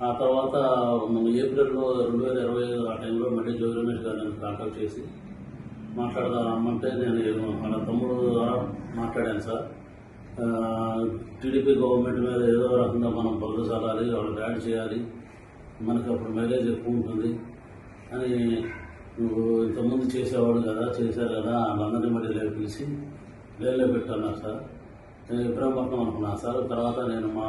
ఆ తర్వాత ఏప్రిల్లో రెండు వేల ఇరవై ఐదు ఆ టైంలో మళ్ళీ జోగి రమేష్ గారు నన్ను కాంటాక్ట్ చేసి మాట్లాడదాం రమ్మంటే నేను మన తమ్ముడు ద్వారా మాట్లాడాను సార్. టీడీపీ గవర్నమెంట్ మీద ఏదో రకంగా మనం బదులు చల్లాలి వాళ్ళు బ్యాడ్ చేయాలి మనకి అప్పుడు మైలేజ్ ఎక్కువ ఉంటుంది అని నువ్వు ఇంతకుముందు చేసేవాడు కదా చేశారు కదా వాళ్ళందరినీ మళ్ళీ లేపు పిలిచి పెట్టాను సార్. నేను ఇబ్రాహీంపట్నం అనుకున్నాను సార్. తర్వాత నేను మా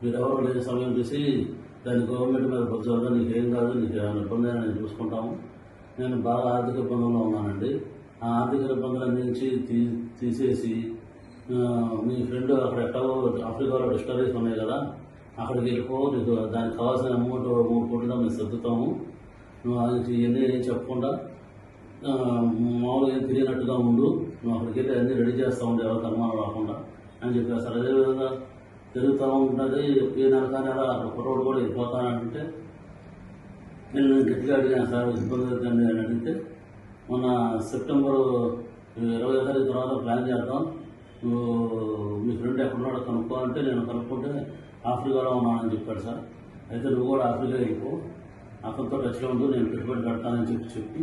మీరు ఎవరు లేని సమయం చూసి దాన్ని గవర్నమెంట్ మీద బుజ్జాలి నీకు ఏం కాదు నీకు ఏమైనా ఇబ్బంది నేను చూసుకుంటాము. నేను బాగా ఆర్థిక ఇబ్బందుల్లో ఉన్నానండి. ఆ ఆర్థిక ఇబ్బందులన్నీ నుంచి తీ తీసేసి మీ ఫ్రెండ్ అక్కడ ఎక్కడో ఆఫ్రికాలో డిస్టరీస్ ఉన్నాయి కదా అక్కడికి వెళ్ళిపో నీకు దానికి కావాల్సిన అమౌంట్ మూడు కోట్లుగా మేము సర్దుతాము. నువ్వు అది ఇవన్నీ ఏం చెప్పకుండా మామూలుగా ఏం తెలియనట్టుగా ఉండు. నువ్వు అక్కడికి వెళ్ళి అన్నీ రెడీ చేస్తూ ఉండే ఎవరికి అనుమానం రాకుండా అని చెప్పారు సార్ అదేవిధంగా తిరుగుతూ ఉంటుంది ఏ నెల అక్కడ కుర్రోడు కూడా వెళ్ళిపోతానంటే నేను గట్టిగా అడిగాను సార్ ఇబ్బంది అవుతుంది అని అడిగితే మొన్న సెప్టెంబర్ ఇరవై తారీఖు తర్వాత ప్లాన్ చేద్దాం. నువ్వు మీ ఫ్రెండ్ ఎక్కడున్నాడో కనుక్కో అంటే నేను కనుక్కుంటే ఆఫ్రికాలో ఉన్నానని చెప్పాడు సార్. అయితే నువ్వు కూడా ఆఫ్రికా వెళ్ళిపో అక్కడితో టచ్లో ఉంటూ నేను పెట్టుబడి పెడతానని చెప్పి చెప్పి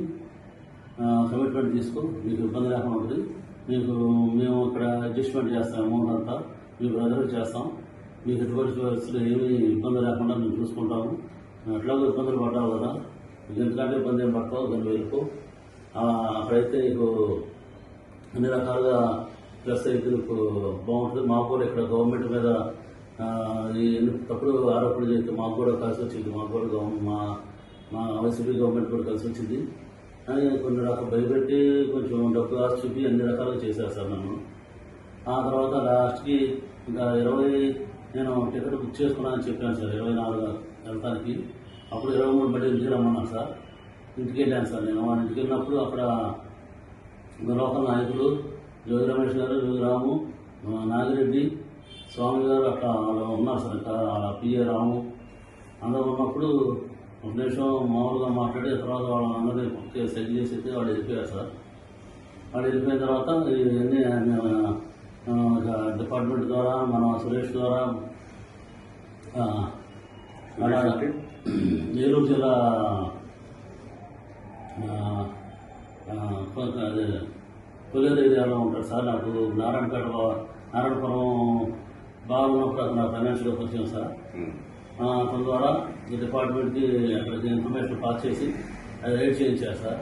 కమిట్మెంట్ తీసుకో నీకు ఇబ్బంది లేకుండా ఉంటుంది. మీకు మేము ఇక్కడ అడ్జస్ట్మెంట్ చేస్తాం అమౌంట్ అంతా మేము అందరూ చేస్తాం. మీకు ఎటువంటి పరిస్థితులు ఏమీ ఇబ్బంది లేకుండా మేము చూసుకుంటాము. ఎట్లాగో ఇబ్బందులు పడ్డావు కదా. ఎందుకంటే ఇబ్బంది ఏం పడతావు? దాన్ని వెళ్ళిపో అక్కడైతే నీకు అన్ని రకాలుగా ప్లస్ అయితే నీకు బాగుంటుంది. మాకు కూడా ఇక్కడ గవర్నమెంట్ మీద తప్పుడు ఆరోపణలు చేస్తే మాకు కూడా కలిసి వచ్చింది. మాకు కూడా మా మా వైసీపీ గవర్నమెంట్ కూడా కలిసి వచ్చింది. అని కొన్ని రకాల భయపెట్టి కొంచెం డబ్బు ఆశ చూపి అన్ని రకాలుగా చేశారు సార్ నన్ను. ఆ తర్వాత లాస్ట్కి ఇంకా ఇరవై నేను టికెట్ బుక్ చేసుకున్నానని చెప్పాను సార్ ఇరవై నాలుగు వెళ్తానికి. అప్పుడు ఇరవై మూడు బట్టి ఇంటికి రమ్మన్నాను సార్. ఇంటికి వెళ్ళాను సార్ నేను. వాళ్ళ ఇంటికి వెళ్ళినప్పుడు అక్కడ లోకల్ నాయకులు జోగి రమేష్ గారు జోగి రాము నాగిరెడ్డి స్వామి గారు అక్కడ వాళ్ళు ఉన్నారు సార్. ఇంకా వాళ్ళ పిఏ రాము అందరూ ఉన్నప్పుడు ఒక నిమిషం మామూలుగా మాట్లాడి తర్వాత వాళ్ళందరినీ ఒకే సెట్ చేసి వాళ్ళు వెళ్ళిపోయారు సార్. వాళ్ళు వెళ్ళిపోయిన తర్వాత ఇవన్నీ డిపార్ట్మెంట్ ద్వారా మన సురేష్ ద్వారా ఏలూరు జిల్లా అదే కొల్లేరు ఏరియాలో ఉంటాడు సార్ నాకు నారాయణపేట నారాయణపురం బాగున్నప్పుడు అక్కడ నాకు ఫైనాన్షియల్గా వచ్చాను సార్. అతని ద్వారా ఈ డిపార్ట్మెంట్కి అక్కడికి ఇన్ఫర్మేషన్ పాస్ చేసి అది రైడ్ చేయించారు సార్.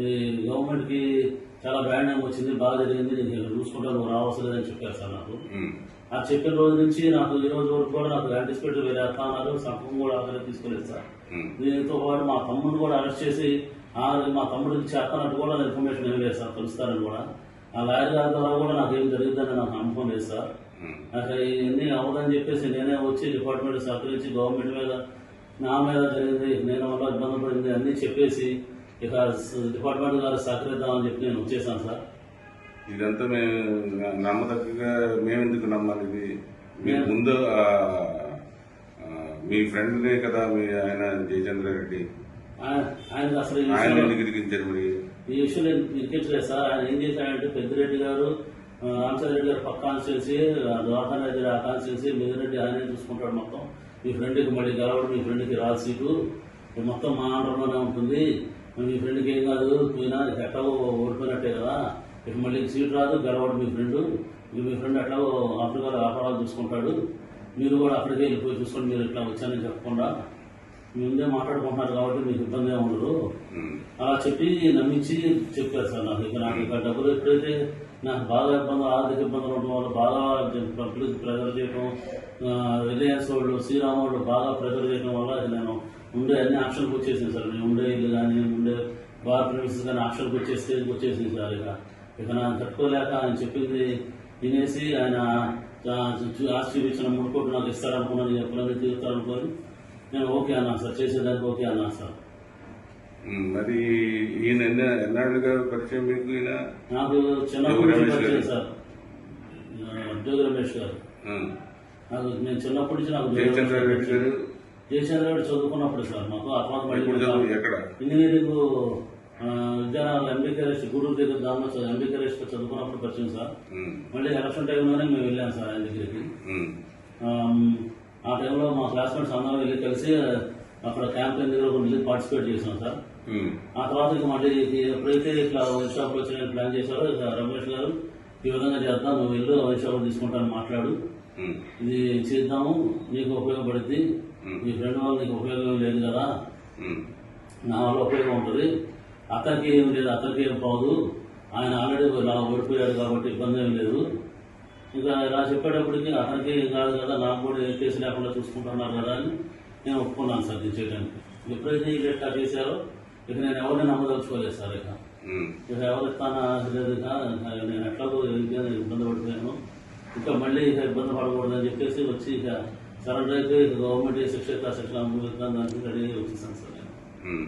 ఈ గవర్నమెంట్కి చాలా బ్రాండ్ నేమ్ వచ్చింది బాగా జరిగింది నీకు చూసుకుంటా నువ్వు రావాల్సి లేదని చెప్పారు సార్ నాకు. ఆ చెప్పిన రోజు నుంచి నాకు ఈ రోజు వరకు కూడా నాకు యాంటిసిపేట్ వేరే అర్థాలు సంఘం కూడా ఆగ్రహం తీసుకోలేదు సార్. దీంతో పాటు మా తమ్ముడిని కూడా అరెస్ట్ చేసి ఆ మా తమ్ముడికి చేస్తున్నట్టు కూడా ఇన్ఫర్మేషన్ ఏం లేదు సార్ కలుస్తారని కూడా ఆ లాయర్ గారి ద్వారా కూడా నాకు ఏం జరుగుతుందని నాకు నమ్మకం లేదు సార్. నాకు ఇవన్నీ అవ్వదని చెప్పేసి నేనే వచ్చి డిపార్ట్మెంట్ సహకరించి గవర్నమెంట్ మీద నా మీద జరిగింది నేను వల్ల ఇబ్బంది పడింది అన్నీ చెప్పేసి ఇక డిపార్ట్మెంట్ గారు సహకరిద్దామని చెప్పి నేను వచ్చేసాను సార్. ఇదంతా మేము నమ్మదగ్గగా మేమెందుకు నమ్మాలి ఇది? మీరు మేము- ముందు మీ ఫ్రెండ్నే కదా మీ ఆయన జయచంద్ర రెడ్డి. ఆయన అసలు ఈ ఆయన విషయంలో- ఎందుకు ఇరికించారు మరి? ఈ విషయంలో ఇరికించలేదు సార్. ఆయన ఏం చేశాడంటే పెద్దిరెడ్డి గారు ఆ, రామచంద్రరెడ్డి గారు పక్క కాన్స్టిట్యున్సీ ద్వారకా రెడ్డి ఆ కాన్స్టిట్యున్సీ మిగిలిరెడ్డి ఆయనే చూసుకుంటాడు మొత్తం. మీ ఫ్రెండ్కి మళ్ళీ గెలవడం మీ ఫ్రెండ్కి రాదు సీటు. మొత్తం మా ఆంధ్రలోనే ఉంటుంది. మీ ఫ్రెండ్కి ఏం కాదు పోయినా ఎట్లాగో ఓడిపోయినట్టే కదా. ఇక మళ్ళీ సీటు రాదు గెలవడం మీ ఫ్రెండ్ మీ ఫ్రెండ్ ఎట్లాగో ఆఫ్రికాలో వ్యాపారాలు చూసుకుంటాడు. మీరు కూడా అక్కడికి వెళ్ళిపోయి చూసుకొని మీరు ఇట్లా వచ్చానని చెప్పకుండా. మీ ముందే మాట్లాడుకుంటున్నారు కాబట్టి మీకు ఇబ్బంది ఉండదు. అలా చెప్పి నమ్మించి చెప్పారు సార్ నాకు. ఇక నాకు ఇక డబ్బులు ఎప్పుడైతే నాకు బాగా ఇబ్బందులు ఆర్థిక ఇబ్బందులు ఉండడం వల్ల బాగా పబ్లిక్ ప్రెజర్ చేయడం రిలయన్స్ వాళ్ళు శ్రీరామ్ వాళ్ళు బాగా ప్రెజర్ చేయడం వల్ల నేను ఉండే అన్ని ఆప్షన్కి వచ్చేసింది సార్. నేను ఉండే ఇల్లు కానీ ఉండే బార్ ప్రిమిసెస్ కానీ ఆప్షన్కి వచ్చే వచ్చేసింది సార్ ఇక. ఇక నన్ను తట్టుకోలేక ఆయన చెప్పింది వినేసి ఆయన ఆ, ఆశ చూపించిన మూడు కోట్లు నాకు ఇస్తారనుకున్నాను ఎప్పుడైనా తీరుతారనుకొని నేను ఓకే అన్నాను సార్ చేసేదానికి ఓకే అన్నాను సార్. మరి ఈయన ఎన్న ఎన్నాళ్ళుగా పరిచయం మీకు ఈయన? నాకు చిన్నప్పటి జోగి నుంచి. పరిచయం సార్. జోగి రమేష్ గారు. నాకు నేను చిన్నప్పటి నుంచి నాకు జయచంద్ర రెడ్డి గారు? జయచంద్ర రెడ్డి చదువుకున్నప్పుడు సార్ మాకు చదువు ఎక్కడ? ఇంజనీరింగ్ విద్యానగర్ ఎంబీకే రెస్ట్ గూడూరు దగ్గర దానిలో చదువు ఎంబీకే రెస్ట్ చదువుకున్నప్పుడు పరిచయం సార్. మళ్ళీ ఎలక్షన్ టైంలోనే మేము వెళ్ళాం సార్ ఆయన దగ్గరికి. ఆ టైంలో మా క్లాస్మేట్స్ అందరం వెళ్ళి కలిసి అక్కడ క్యాంపెయిన్ దగ్గర కొన్ని పార్టిసిపేట్ చేసాం సార్. ఆ తర్వాత ఇక మళ్ళీ ఎప్పుడైతే ఇట్లా వైన్ షాప్ వచ్చి ప్లాన్ చేశారో ఇక రమేష్ గారు ఈ విధంగా చేద్దాం నువ్వు వెళ్ళు వైన్ షాప్ తీసుకుంటాను మాట్లాడు. ఉమ్. ఇది చేద్దాము నీకు ఉపయోగపడుద్ది. ఉమ్. నీ ఫ్రెండ్ వల్ల నీకు ఉపయోగం లేదు కదా. నా వల్ల ఉపయోగం ఉంటుంది. అతనికి ఏం లేదు అతనికి ఏం పోదు ఆయన ఆల్రెడీ ఇలా ఓడిపోయాడు కాబట్టి ఇబ్బంది ఏం లేదు. ఇక ఇలా చెప్పేటప్పటికి అతనికి ఏం కాదు కదా నాకు కూడా ఏ కేసు లేకుండా చూసుకుంటున్నారు కదా అని నేను ఒప్పుకున్నాను సార్ ఇది చేయడానికి. ఎప్పుడైతే ఈ లెక్క చేశారో ఇక నేను ఎవరిని నమ్మదలుచుకోలేదు సార్ ఇక ఉమ్. ఇక ఎవరు ఇస్తానా లేదు ఇక నేను ఎట్లాగో ఇంకేం ఇబ్బంది పడిపోయాను ఇంకా మళ్ళీ ఇక ఇబ్బంది పడకూడదని చెప్పేసి వచ్చి ఇక సరెండర్ అయితే ఇక గవర్నమెంట్ ఏ శిక్ష శిక్షణ అనుభవిస్తాను దానికి రెడీ అయ్యి వచ్చేసాను సార్ నేను ఉమ్.